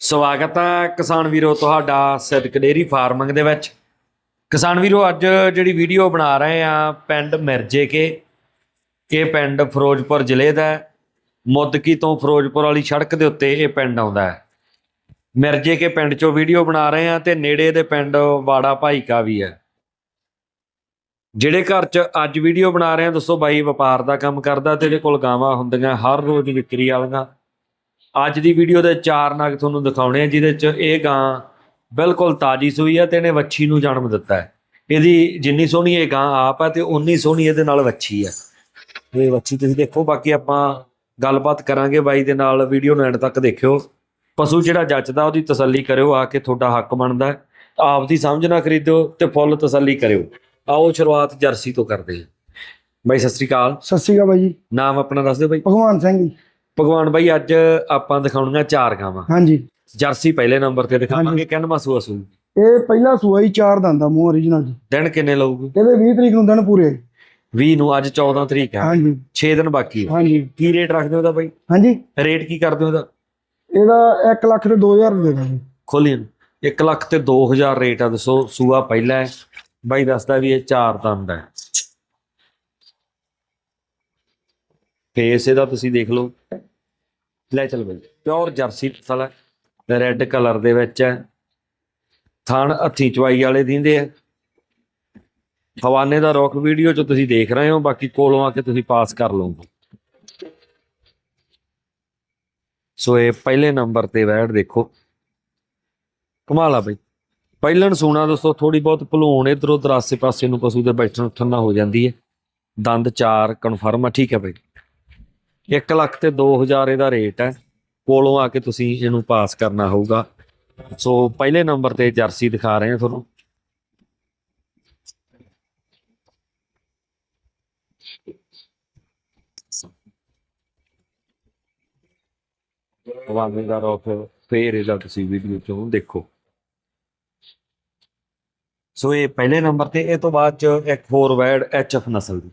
ਸਵਾਗਤ ਹੈ ਕਿਸਾਨ ਵੀਰੋ ਤੁਹਾਡਾ ਸਿੱਧਕ ਡੇਰੀ ਫਾਰਮਿੰਗ ਦੇ ਵਿੱਚ। ਕਿਸਾਨ ਵੀਰੋ, ਅੱਜ ਜਿਹੜੀ ਵੀਡੀਓ ਬਣਾ ਰਹੇ ਆ ਪਿੰਡ ਮਿਰਜੇ ਕੇ, ਇਹ ਪਿੰਡ ਫਿਰੋਜ਼ਪੁਰ ਜ਼ਿਲ੍ਹੇ ਦਾ ਹੈ। ਮੁੱਦਕੀ ਤੋਂ ਫਿਰੋਜ਼ਪੁਰ ਵਾਲੀ ਸੜਕ ਦੇ ਉੱਤੇ ਇਹ ਪਿੰਡ ਆਉਂਦਾ ਹੈ। ਮਿਰਜੇ ਕੇ ਪਿੰਡ ਚੋਂ ਵੀਡੀਓ ਬਣਾ ਰਹੇ ਆ ਤੇ ਨੇੜੇ ਦੇ ਪਿੰਡ ਵਾੜਾ ਭਾਈਕਾ ਵੀ ਹੈ। ਜਿਹੜੇ ਘਰ 'ਚ ਅੱਜ ਵੀਡੀਓ ਬਣਾ ਰਹੇ ਆ, ਦੱਸੋ ਬਾਈ, ਵਪਾਰ ਦਾ ਕੰਮ ਕਰਦਾ ਤੇ ਇਹਦੇ ਕੋਲ ਗਾਵਾਂ ਹੁੰਦੀਆਂ ਹਰ ਰੋਜ਼ ਵਿਕਰੀ ਵਾਲੀਆਂ। ਅੱਜ ਦੀ ਵੀਡੀਓ ਦੇ ਚਾਰ ਨਗ ਤੁਹਾਨੂੰ ਦਿਖਾਉਣੇ ਆ ਜਿਹਦੇ 'ਚ ਇਹ ਗਾਂ ਬਿਲਕੁਲ ਤਾਜੀ ਸੂਈ ਆ ਤੇ ਇਹਨੇ ਵੱਛੀ ਨੂੰ ਜਨਮ ਦਿੱਤਾ ਹੈ। ਇਹਦੀ ਜਿੰਨੀ ਸੋਹਣੀ ਇਹ ਗਾਂ ਆਪ ਹੈ ਤੇ ਉਨੀ ਸੋਹਣੀ ਇਹਦੇ ਨਾਲ ਵੱਛੀ ਹੈ ਇਹ ਵੱਛੀ ਤੁਸੀਂ ਦੇਖੋ ਬਾਕੀ ਆਪਾਂ ਗੱਲਬਾਤ ਕਰਾਂਗੇ ਬਾਈ ਦੇ ਨਾਲ ਵੀਡੀਓ ਨੂੰ ਐਂਡ ਤੱਕ ਦੇਖਿਓ। ਪਸ਼ੂ ਜਿਹੜਾ ਜੱਚਦਾ ਉਹਦੀ ਤਸੱਲੀ ਕਰਿਓ ਆ ਕੇ ਤੁਹਾਡਾ ਹੱਕ ਬਣਦਾ। ਆਪ ਦੀ ਸਮਝ ਨਾ ਖਰੀਦਿਓ ਤੇ ਫੁੱਲ ਤਸੱਲੀ ਕਰਿਓ। ਆਓ ਸ਼ੁਰੂਆਤ ਜਰਸੀ ਤੋਂ ਕਰਦੇ ਹਾਂ। ਬਾਈ ਸਤਿ ਸ੍ਰੀ ਅਕਾਲ। ਸਤਿ ਸ਼੍ਰੀ ਅਕਾਲ ਬਾਈ ਜੀ। ਨਾਮ ਆਪਣਾ ਦੱਸ ਦਿਓ ਬਾਈ। ਭਗਵਾਨ ਸਿੰਘ ਜੀ। ਭਗਵਾਨ ਬਾਈ ਅੱਜ ਆਪਾਂ ਦਿਖਾਉਣੀਆਂ ਚਾਰ ਗਾਵਾਂ। ਹਾਂਜੀ। ਜਰਸੀ ਪਹਿਲੇ ਨੰਬਰ ਤੇ ਦਿਖਾਵਾਂਗੇ ਕਿੰਨਵਾਂ ਸੂਆ ਸੂ ਇਹ ਪਹਿਲਾ ਸੂਆ ਹੀ ਚਾਰ ਦੰਦ ਦਾ ਮੂੰਹ origignal ਜੀ। ਦਿਨ ਕਿੰਨੇ ਲਊਗੀ? ਇਹਦੇ 20 ਤਰੀਕ ਨੂੰ ਦਿਨ ਪੂਰੇ 20 ਨੂੰ ਅੱਜ 14 ਤਰੀਕ ਹੈ ਹਾਂਜੀ। 6 ਦਿਨ ਬਾਕੀ ਹੈ ਹਾਂਜੀ। ਕੀ ਰੇਟ ਰੱਖਦੇ ਹੋ ਉਹਦਾ ਬਾਈ? ਹਾਂਜੀ। ਰੇਟ ਕੀ ਕਰਦੇ ਹੋ ਉਹਦਾ ਇਹਦਾ 1 ਲੱਖ ਤੇ 2000 ਦੇ ਦਾਂਗੇ ਖੋਲੀ 1 ਲੱਖ ਤੇ 2000 ਰੇਟ ਆ ਦੱਸੋ ਸੂਆ ਪਹਿਲਾ ਹੈ। ਬਾਈ ਦੱਸਦਾ ਵੀ ਇਹ ਚਾਰ ਦੰਦ ਹੈ ਫੇਸ ਇਹਦਾ ਤੁਸੀਂ ਦੇਖ ਲਓ। ਲੈ ਚੱਲ ਬਾਈ। ਪਿਓਰ ਜਰਸੀ ਨਸਲ ਹੈ। ਰੈੱਡ ਕਲਰ ਦੇ ਵਿੱਚ ਹੈ। ਥਣ ਹੱਥੀ ਚਵਾਈ ਵਾਲੇ ਦਿੰਦੇ ਆ। ਹਵਾਨੇ ਦਾ ਰੋਕ ਵੀਡੀਓ ਚ ਤੁਸੀਂ ਦੇਖ ਰਹੇ ਹੋ। ਬਾਕੀ ਕੋਲੋਂ ਆ ਕੇ ਤੁਸੀਂ ਪਾਸ ਕਰ ਲਓਗੇ। ਸੋ ਇਹ ਪਹਿਲੇ ਨੰਬਰ ਤੇ ਵੈੜ ਦੇਖੋ। ਕਮਾਲ ਆ ਬਈ। ਪਹਿਲਣ ਸੋਨਾ ਦੋਸਤੋ ਥੋੜੀ ਬਹੁਤ ਭਲੂਣ ਇਧਰ ਉਧਰ ਆਸੇ ਪਾਸੇ ਨੂੰ ਪਸ਼ੂ ਦੇ ਬੈਠਣ ਉੱਠਣ ਨਾਲ ਹੋ ਜਾਂਦੀ ਹੈ। ਦੰਦ ਚਾਰ ਕਨਫਰਮ ਆ, ਠੀਕ ਹੈ ਬਈ। 1 ਲੱਖ ਤੇ 2000 ਇਹਦਾ ਰੇਟ ਹੈ। ਕੋਲੋਂ ਆ ਕੇ ਤੁਸੀਂ ਇਹਨੂੰ ਪਾਸ ਕਰਨਾ ਹੋਊਗਾ। ਸੋ ਪਹਿਲੇ ਨੰਬਰ ਤੇ ਜਰਸੀ ਦਿਖਾ ਰਹੇ ਹਾਂ ਤੁਹਾਨੂੰ। ਵਾਂਗੇ ਦਾ ਰੋਕ ਫੇਰ ਇਹਦਾ ਤੁਸੀਂ ਵੀਡੀਓ ਚੋਂ ਦੇਖੋ। ਸੋ ਇਹ ਪਹਿਲੇ ਨੰਬਰ ਤੇ, ਇਹ ਤੋਂ ਬਾਅਦ ਚ ਇੱਕ ਹੋਰ ਵੈਡ ਐਚਐਫ ਨਸਲ ਦੀ।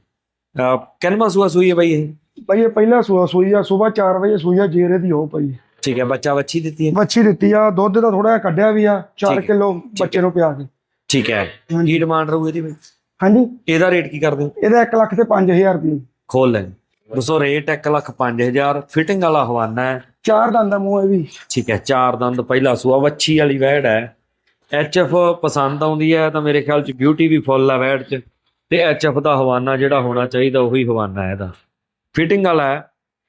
ਅਹ ਸੂਆ ਸੂਈ ਹੈ ਬਾਈ ਇਹ? ਬਾਈ ਇਹ ਪਹਿਲਾ ਸੂਆ ਸੂਈ ਆ ਸਵੇਰ 4 ਵਜੇ ਸੂਈ ਆ ਜੇਰੇ ਦੀ ਹੋ ਪਈ ਠੀਕ ਹੈ ਬੱਚਾ ਵੱਛੀ ਦਿੱਤੀ ਹੈ? ਵੱਛੀ ਦਿੱਤੀ ਆ ਦੁੱਧ ਦਾ ਥੋੜਾ ਜਿਹਾ ਕੱਢਿਆ ਵੀ ਆ ਠੀਕ 4 ਹੈ, ਕਿਲੋ ਬੱਚੇ ਨੂੰ ਪਿਆ ਕੇ। ਠੀਕ ਹੈ। ਕੀ ਡਿਮਾਂਡ ਰਹੂ ਇਹਦੀ ਬਾਈ ਹਾਂਜੀ। ਇਹਦਾ ਰੇਟ ਕੀ ਕਰਦੇ ਹੋ? ਇਹਦਾ 1 ਲੱਖ ਤੇ 5000 ਰੁਪਏ ਖੋਲ ਲੈ ਦੋਸਤੋ ਰੇਟ 1 ਲੱਖ 5000 ਫਿਟਿੰਗ ਵਾਲਾ ਹਵਾਨਾ ਹੈ। ਚਾਰ ਦੰਦ ਦਾ ਮੂੰਹ ਇਹ ਵੀ। ਠੀਕ ਹੈ ਚਾਰ ਦੰਦ ਪਹਿਲਾ ਸੂਆ ਵੱਛੀ ਵਾਲੀ ਵੈੜ ਹੈ। ਐਚਐਫ ਪਸੰਦ ਆਉਂਦੀ ਹੈ ਤਾਂ ਮੇਰੇ ਖਿਆਲ ਚ ਬਿਊਟੀ ਵੀ ਫੁੱਲ ਹੈ ਵੈੜ ਚ। ਤੇ ਐਚਐਫ ਦਾ ਹਵਾਨਾ ਜਿਹੜਾ ਹੋਣਾ ਚਾਹੀਦਾ ਉਹੀ ਹਵਾਨਾ ਹੈ ਇਹਦਾ। ਫਿਟਿੰਗ ਵਾਲਾ ਹੈ।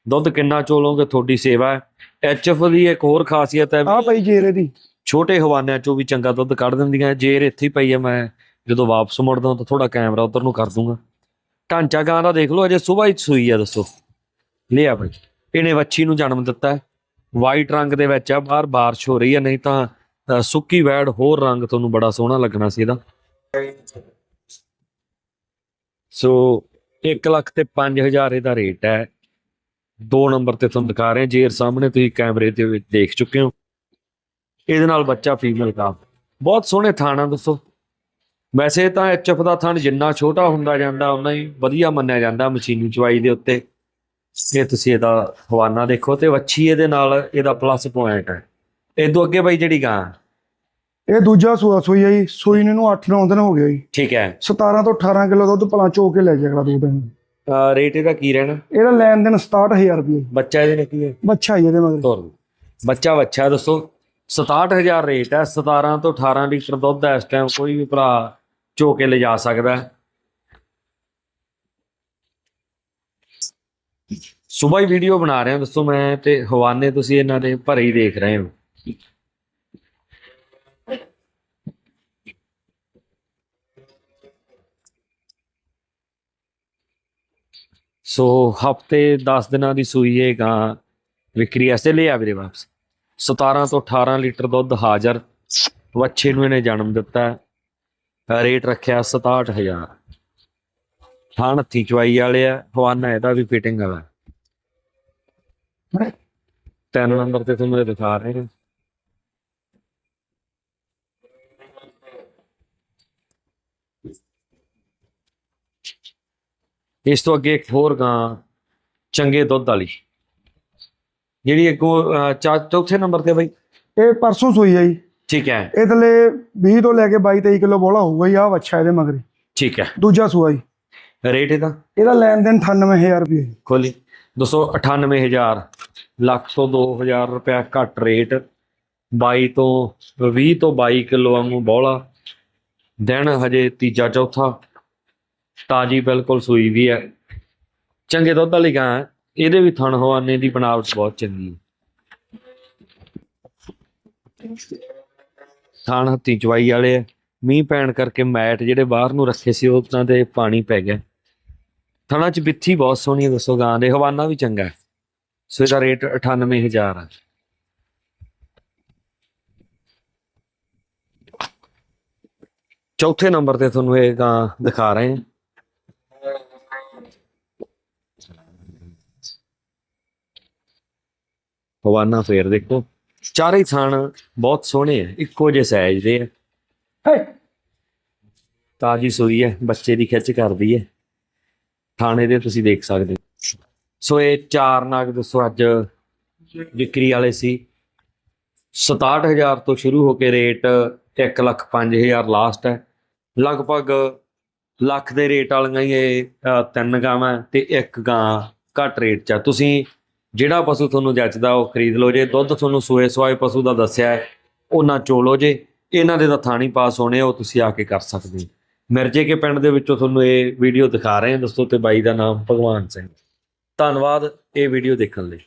ਦੁੱਧ ਕਿੰਨਾ ਚੋਲੋਗੇ ਤੁਹਾਡੀ ਸੇਵਾ ਹੈ। ਐਚਐਫ ਦੀ ਇੱਕ ਹੋਰ ਖਾਸੀਅਤ ਹੈ। ਆ ਪਈ ਜੇਰੇ ਦੀ। ਛੋਟੇ ਹਵਾਨਿਆਂ ਚੋਂ ਵੀ ਚੰਗਾ ਦੁੱਧ ਕੱਢ ਦਿੰਦੀਆਂ। ਜੇਰ ਇੱਥੇ ਹੀ ਪਈ ਹੈ ਮੈਂ। ਜਦੋਂ ਵਾਪਸ ਮੁੜਦਾ ਤਾਂ ਥੋੜਾ ਕੈਮਰਾ ਉਧਰ ਨੂੰ ਕਰ ਦੂੰਗਾ। ਢਾਂਚਾ ਗਾਂ ਦਾ ਦੇਖ ਲਓ ਅਜੇ ਸਵੇਰ ਹੀ ਸੂਈ ਆ ਦੱਸੋ। ਲਿਆ ਬਈ ਇਹਨੇ ਵੱਛੀ ਨੂੰ ਜਨਮ ਦਿੱਤਾ ਹੈ। ਵਾਈਟ ਰੰਗ ਦੇ ਵਿੱਚ ਆ ਬਾਹਰ ਬਾਰਿਸ਼ ਹੋ ਰਹੀ ਹੈ। ਨਹੀਂ ਤਾਂ ਸੁੱਕੀ ਵੈੜ ਹੋਰ ਰੰਗ ਤੁਹਾਨੂੰ ਬੜਾ ਸੋਹਣਾ ਲੱਗਣਾ ਸੀ ਇਹਦਾ। ਸੋ 1 ਲੱਖ ਤੇ 5000 ਇਹਦਾ ਰੇਟ ਹੈ। ਦੋ ਨੰਬਰ ਤੇ ਤੁਹਾਨੂੰ ਦਿਖਾ ਰਹੇ ਹਾਂ ਜੇਰ ਸਾਹਮਣੇ ਤੁਸੀਂ ਕੈਮਰੇ ਦੇ ਵਿੱਚ ਦੇਖ ਚੁੱਕੇ ਹੋ। ਇਹਦੇ ਨਾਲ ਬੱਚਾ ਫੀਮੇਲ ਦਾ। ਬਹੁਤ ਸੋਹਣੇ ਥਾਣਾ ਦੱਸੋ। ਵੈਸੇ ਤਾਂ ਐਚਐਫ ਦਾ ਥਣ ਜਿੰਨਾ ਛੋਟਾ ਹੁੰਦਾ ਜਾਂਦਾ ਉਨਾ ਹੀ ਵਧੀਆ ਮੰਨਿਆ ਜਾਂਦਾ ਮਸ਼ੀਨੀ ਚਵਾਈ ਦੇ ਉੱਤੇ। ਇਹ ਤੁਸੀਂ ਇਹਦਾ ਹਵਾਨਾ ਦੇਖੋ ਤੇ ਵੱਛੀ ਇਹਦੇ ਨਾਲ ਇਹਦਾ ਪਲੱਸ ਪੁਆਇੰਟ ਹੈ। ਇਹ ਇਦੋਂ ਅੱਗੇ ਬਈ ਜਿਹੜੀ ਗਾਂ। ਇਹ ਦੂਜਾ ਸੂਆ ਸੂਈ ਆ ਜੀ ਸੂਈ ਨੂੰ 8-9 ਦਿਨ ਹੋ ਗਏ ਜੀ। ਠੀਕ ਹੈ। 17 ਤੋਂ 18 ਕਿਲੋ ਦੁੱਧ ਪਲਾਂ ਚੋ ਕੇ ਲੈ ਜਾਇਆ ਅਗਲਾ ਦੋ ਦਿਨ। ਅਹ ਰੇਟ ਇਹਦਾ ਕੀ ਰਹਿਣਾ? ਇਹਦਾ ਲੈਣ ਦੇਣ 67000 ਰੁਪਏ। ਬੱਚਾ ਇਹਦੇ ਨੇ ਕੀ ਹੈ? ਬੱਚਾ ਹੀ ਇਹਦੇ ਮਗਰ ਤੋਰ ਦਿਓ। ਬੱਚਾ ਬੱਚਾ ਦੱਸੋ। 67000 ਰੇਟ ਹੈ 17 ਤੋਂ 18 ਲੀਟਰ ਦੁੱਧ ਹੈ ਇਸ ਟਾਈਮ ਕੋਈ ਵੀ ਭਰਾ ਚੋ ਕੇ ਲਿਜਾ ਸਕਦਾ ਹੈ। ਸਵੇਰ ਹੀ ਵੀਡੀਓ ਬਣਾ ਰਿਹਾ ਦੱਸੋ ਮੈਂ ਤੇ ਹਵਾਨੇ ਤੁਸੀਂ ਇਹਨਾਂ ਦੇ ਭਰੇ ਹੀ ਦੇਖ ਰਹੇ ਹੋ। ਸੋ ਹਫ਼ਤੇ 10 ਦਿਨਾਂ ਦੀ ਸੂਈ ਹੈ ਗਾਂ ਵਿਕਰੀ ਵਾਸਤੇ ਲਿਆ ਵੀਰੇ ਵਾਪਸ। 17 ਤੋਂ 18 ਲੀਟਰ ਦੁੱਧ ਹਾਜ਼ਰ। ਵੱਛੇ ਨੂੰ ਇਹਨੇ ਜਨਮ ਦਿੱਤਾ। ਰੇਟ ਰੱਖਿਆ 67000 ਥਾਣ ਹੱਥੀ ਚਵਾਈ ਵਾਲੇ ਆ। ਹਵਾਨਾ ਇਹਦਾ ਵੀ ਫਿਟਿੰਗ ਵਾਲਾ ਤਿੰਨ ਨੰਬਰ ਤੇ ਤੁਹਾਨੂੰ ਦਿਖਾ ਰਹੇ ਹਾਂ ਇਸ ਤੋਂ ਅੱਗੇ ਇੱਕ ਹੋਰ ਗਾਂ ਚੰਗੇ ਦੁੱਧ ਵਾਲੀ। ਜਿਹੜੀ ਅੱਗੋਂ ਅਹ, ਚਾ- ਚੌਥੇ ਨੰਬਰ ਤੇ ਬਈ? ਇਹ ਪਰਸੋਂ ਸੂਈ ਆ ਜੀ। ਠੀਕ ਹੈ। ਇਹ ਥੱਲੇ 20 ਤੋਂ ਲੈ ਕੇ 22 23 ਕਿਲੋ ਬੋਲਾ ਹੋਊਗਾ ਜੀ ਆ ਵੱਛਾ ਇਹਦੇ ਮਗਰ। ਠੀਕ ਹੈ। ਦੂਜਾ ਸੂਆ ਜੀ। ਰੇਟ ਇਹਦਾ? ਇਹਦਾ ਲੈਣ ਦੇਣ 98000 ਰੁਪਏ। ਖੋਲੀ। 298000 ਲੱਖ ਤੋਂ 2000 ਰੁਪਇਆ ਘੱਟ ਰੇਟ। 22 ਤੋਂ 20 ਤੋਂ 22 ਕਿਲੋ ਵਾਂਗੂ ਬੋਲਾ ਦਿਨ ਹਜੇ ਤੀਜਾ ਚੌਥਾ। ਤਾਜੀ ਬਿਲਕੁਲ ਸੂਈ ਵੀ ਹੈ। ਚੰਗੇ ਦੁੱਧ ਵਾਲੀ ਗਾਂ ਹੈ। ਇਹਦੇ ਵੀ ਥਣ ਹਵਾਨੇ ਦੀ ਬਣਾਵਟ ਬਹੁਤ ਚੰਗੀ ਹੈ। ਥਣ ਹੱਥੀ ਚਵਾਈ ਵਾਲੇ ਆ ਮੀਂਹ ਪੈਣ ਕਰਕੇ ਮੈਟ ਜਿਹੜੇ ਬਾਹਰ ਨੂੰ ਰੱਖੇ ਸੀ ਉਹਨਾਂ ਤੇ ਪਾਣੀ ਪੈ ਗਿਆ। ਥਣਾ ਚ ਬਿੱਥੀ ਬਹੁਤ ਸੋਹਣੀ ਹੈ ਦੱਸੋ ਗਾਂ ਦੇ। ਹਵਾਨਾ ਵੀ ਚੰਗਾ ਸੋ ਇਹਦਾ ਰੇਟ 98000 ਹੈ। ਚੌਥੇ ਨੰਬਰ ਤੇ ਤੁਹਾਨੂੰ ਇਹ ਗਾਂ ਦਿਖਾ ਰਹੇ ਹਾਂ। ਹਵਾਨਾ ਫੇਰ ਦੇਖੋ। ਚਾਰੇ ਥਣ ਬਹੁਤ ਸੋਹਣੇ ਆ ਇੱਕੋ ਜਿਹੇ ਸਾਈਜ਼ ਦੇ ਆ। ਹੇ! ਤਾਜੀ ਸੂਈ ਹੈ ਬੱਚੇ ਦੀ ਖਿੱਚ ਕਰਦੀ ਹੈ। ਥਾਣੇ ਦੇ ਤੁਸੀਂ ਦੇਖ ਸਕਦੇ। ਸੋ ਇਹ ਚਾਰ ਨਾਗ ਦੱਸੋ ਅੱਜ ਵਿਕਰੀ ਵਾਲੇ ਸੀ। 67000 ਤੋਂ ਸ਼ੁਰੂ ਹੋ ਕੇ ਰੇਟ 1 ਲੱਖ 5000 ਲਾਸਟ ਹੈ। ਲਗਭਗ ਲੱਖ ਦੇ ਰੇਟ ਵਾਲੀਆਂ ਹੀ ਇਹ ਤਿੰਨ ਗਾਵਾਂ ਤੇ ਇੱਕ ਗਾਂ ਘੱਟ ਰੇਟ 'ਚ ਆ। ਤੁਸੀਂ ਜਿਹੜਾ ਪਸ਼ੂ ਤੁਹਾਨੂੰ ਜੱਚਦਾ, ਉਹ ਖਰੀਦ ਲਓ ਜੇ। ਦੁੱਧ ਤੁਹਾਨੂੰ ਸੂਏ ਸਵਾਏ ਪਸ਼ੂ ਦਾ ਦੱਸਿਆ ਹੈ ਉਹ ਨਾ ਚੋਲੋ ਜੇ। ਇਹਨਾਂ ਦੇ ਤਾਂ ਥਾਣੀ ਪਾਸ ਹੋਣੇ, ਉਹ ਤੁਸੀਂ ਆ ਕੇ ਕਰ ਸਕਦੇ ਹੋ। ਮਿਰਜੇ ਕੇ ਪਿੰਡ ਦੇ ਵਿੱਚੋਂ ਤੁਹਾਨੂੰ ਇਹ ਵੀਡੀਓ ਦਿਖਾ ਰਹੇ ਹਾਂ। ਦੋਸਤੋ ਤੇ ਬਾਈ ਦਾ ਨਾਮ ਭਗਵਾਨ ਸਿੰਘ। ਧੰਨਵਾਦ, ਇਹ ਵੀਡੀਓ ਦੇਖਣ ਲਈ।